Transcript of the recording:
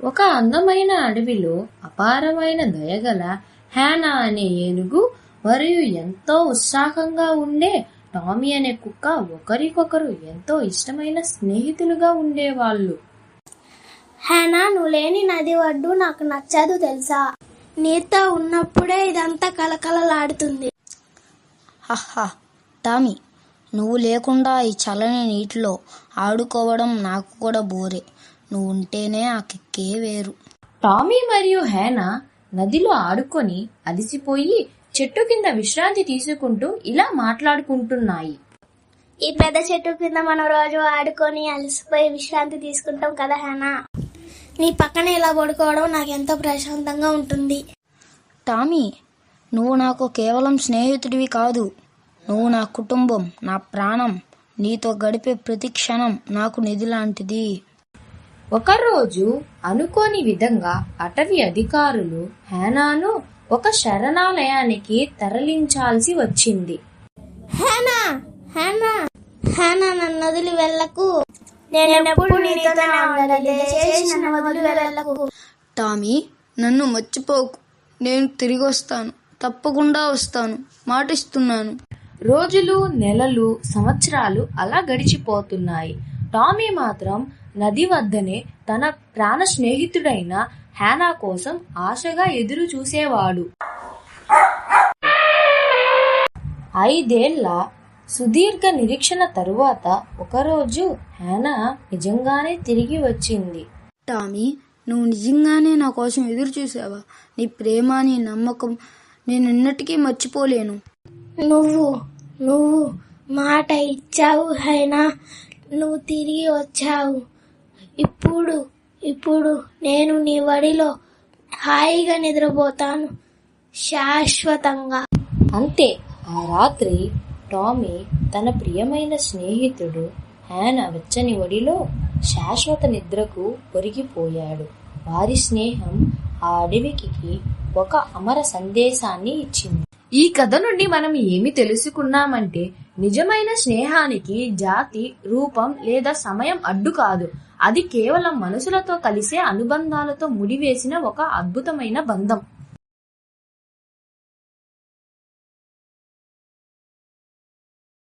ఒక అందమైన అడవిలో అపారమైన దయగల హ్యానా అనే ఏనుగు మరియు ఎంతో ఉత్సాహంగా ఉండే టామీ అనే కుక్క ఒకరికొకరు ఎంతో ఇష్టమైన స్నేహితులుగా ఉండేవాళ్ళు. హేనా నువ్వు లేని నది ఒడ్డు నాకు నచ్చదు తెలుసా? నీతో ఉన్నప్పుడే ఇదంతా కలకలలాడుతుంది హహా టామీ నువ్వు లేకుండా ఈ చల్లని నీటిలో ఆడుకోవడం నాకు కూడా బోరే. నువ్వు ఉంటేనే ఆ కిక్కే వేరు. టామీ మరియు హేనా నదిలో ఆడుకొని అలసిపోయి చెట్టు కింద విశ్రాంతి తీసుకుంటూ ఇలా మాట్లాడుకుంటున్నాయి. ఈ పెద్ద చెట్టు కింద మనం రోజు ఆడుకొని అలసిపోయి విశ్రాంతి తీసుకుంటాం కదా హేనా? నీ పక్కన ఇలా పడుకోవడం నాకు ఎంతో ప్రశాంతంగా ఉంటుంది. టామీ నువ్వు నాకు కేవలం స్నేహితుడివి కాదు. నువ్వు నా కుటుంబం నా ప్రాణం. నీతో గడిపే ప్రతి క్షణం నాకు నిధి లాంటిది. ఒకరోజు అనుకోని విధంగా అటవీ అధికారులు హేనాను ఒక శరణాలయానికి తరలించాల్సి వచ్చింది. హేనా? హేనా? హేనా నన్ను వదిలి వెళ్ళకు. టామీ నన్ను మర్చిపోకు. నేను తిరిగి వస్తాను. తప్పకుండా వస్తాను. మాటిస్తున్నాను. రోజులు నెలలు సంవత్సరాలు అలా గడిచిపోతున్నాయి. టామీ మాత్రం నది వద్దనే తన ప్రాణ స్నేహితుడైన హ్యానా కోసం ఆశగా ఎదురు చూసేవాడు. ఐదేళ్ళ సుదీర్ఘ నిరీక్షణ తరువాత ఒకరోజు హ్యానా నిజంగానే తిరిగి వచ్చింది. టామీ నువ్వు నిజంగానే నా కోసం ఎదురు చూసావా? నీ ప్రేమ నీ నమ్మకం నేను ఎన్నటికీ మర్చిపోలేను. నువ్వు నువ్వు మాట ఇచ్చావు హైనా నువ్వు తిరిగి వచ్చావు. ఇప్పుడు ఇప్పుడు నేను నీ వడిలో హాయిగా నిద్రపోతాను. శాశ్వతంగా. అంతే. ఆ రాత్రి టామీ తన ప్రియమైన స్నేహితుడు హ్యానా వెచ్చని ఒడిలో శాశ్వత నిద్రకు ఒరిగిపోయాడు. వారి స్నేహం ఆ అడవికి ఒక అమర సందేశాన్ని ఇచ్చింది. ఈ కథ నుండి మనం ఏమి తెలుసుకున్నామంటే నిజమైన స్నేహానికి జాతి రూపం లేదా సమయం అడ్డు కాదు. అది కేవలం మనసులతో కలిసే అనుబంధాలతో ముడివేసిన ఒక అద్భుతమైన బంధం.